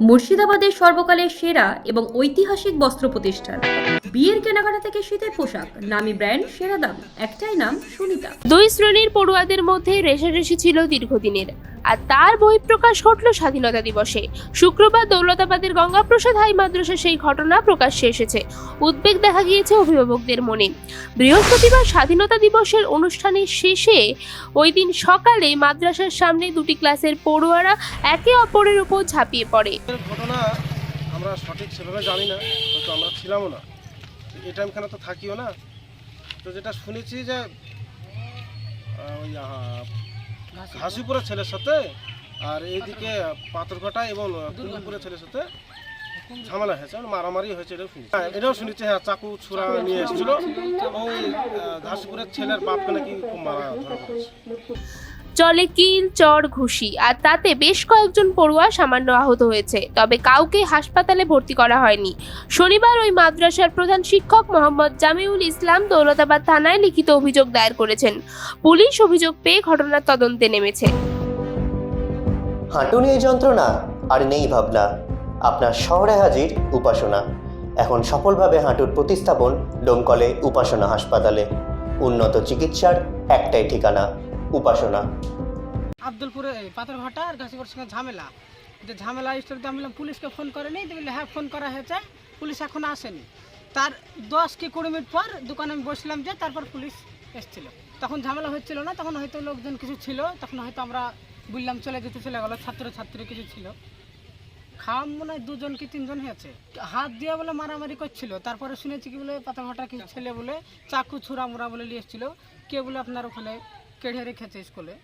মুর্শিদাবাদের সর্বকালের সেরা এবং ঐতিহাসিক বস্ত্র প্রতিষ্ঠান। বিয়ের কেনাকাটা থেকে শীতের পোশাক, নামি ব্র্যান্ড, সেরা দাম, একটাই নাম সুনিতা। দুই শ্রেণির পড়ুয়াদের মধ্যে রেশারেশি ছিল দীর্ঘদিনের। আর তার বহিঃপ্রকাশ ঘটল স্বাধীনতা দিবসে। শুক্রবার দৌলতাবাদের গঙ্গাপ্রসাদ হাই মাদ্রাসা সেই ঘটনা প্রকাশ্যে এসেছে। উদ্বেগ দেখা গিয়েছে অভিভাবকদের মনে। বৃহস্পতিবার স্বাধীনতা দিবসের অনুষ্ঠানের শেষে ওই দিন সকালে মাদ্রাসার সামনে দুটি ক্লাসের পড়ুয়ারা একে অপরের উপর ঝাঁপিয়ে পড়ে। ঘটনা আমরা সঠিক সেভাবে জানি না, হয়তো আমরা ছিলামও না। এই টাইমখানে তো থাকিও না। তো যেটা শুনেছি যে ওই ঘাসিপুরের ছেলের সাথে আর এইদিকে পাথরঘাটা এবং দুর্গাপুরের ছেলের সাথে ঝামেলা হয়েছে মানে মারামারি হয়েছে এটাও শুনেছি। হ্যাঁ, এটাও শুনেছি হ্যাঁ চাকু ছুরা নিয়ে এসেছিল। ওই ঘাসিপুরের ছেলের বাপকে নাকি খুব মারা ধরা চলে কিল, চর, ঘুষি। আর তাতে বেশ কয়েকজন পড়ুয়া সামান্য আহত হয়েছে। তবে কাউকে হাসপাতালে ভর্তি করা হয়নি। শনিবার ওই মাদ্রাসার প্রধান শিক্ষক মোহাম্মদ জামিউল ইসলাম দৌলতাবাদ থানায় লিখিত অভিযোগ দায়ের করেছেন। পুলিশ অভিযোগ পেয়ে ঘটনার তদন্তে নেমেছে। হাঁটু নিয়ে যন্ত্রণা, আর নেই ভাবনা। আপনার শহরে হাজির উপাসনা। এখন সফলভাবে হাঁটুর প্রতিস্থাপন ডোমকলে উপাসনা হাসপাতালে। উন্নত চিকিৎসার একটাই ঠিকানা উপাসনা। আব্দুলপুরে পাথরঘাটা আর ঘাসিপুর সঙ্গে ঝামেলা। যে ঝামেলা স্টোরিতে আমি পুলিশকে ফোন করেনি বললে হ্যাঁ ফোন করা হয়েছে, পুলিশ এখন আসেনি। তার দশ কি কুড়ি মিনিট পর দোকানে আমি বসলাম যে তারপর পুলিশ এসেছিল। তখন ঝামেলা হচ্ছিল না, তখন হয়তো লোকজন কিছু ছিল, তখন হয়তো আমরা বললাম, চলে যেতে চলে গেলো। ছাত্র ছাত্রী কিছু ছিল। খাম মনে হয় দুজন কি তিনজন হয়েছে। হাত দিয়ে বলে মারামারি করছিল। তারপরে শুনেছি কি বলে পাতাঘাটা কিছু ছেলে বলে চাকু ছুরা মুড়া বলে নিয়ে এসেছিল। কে বলে, আপনার ওখানে কেড়ে রেখেছে স্কুলে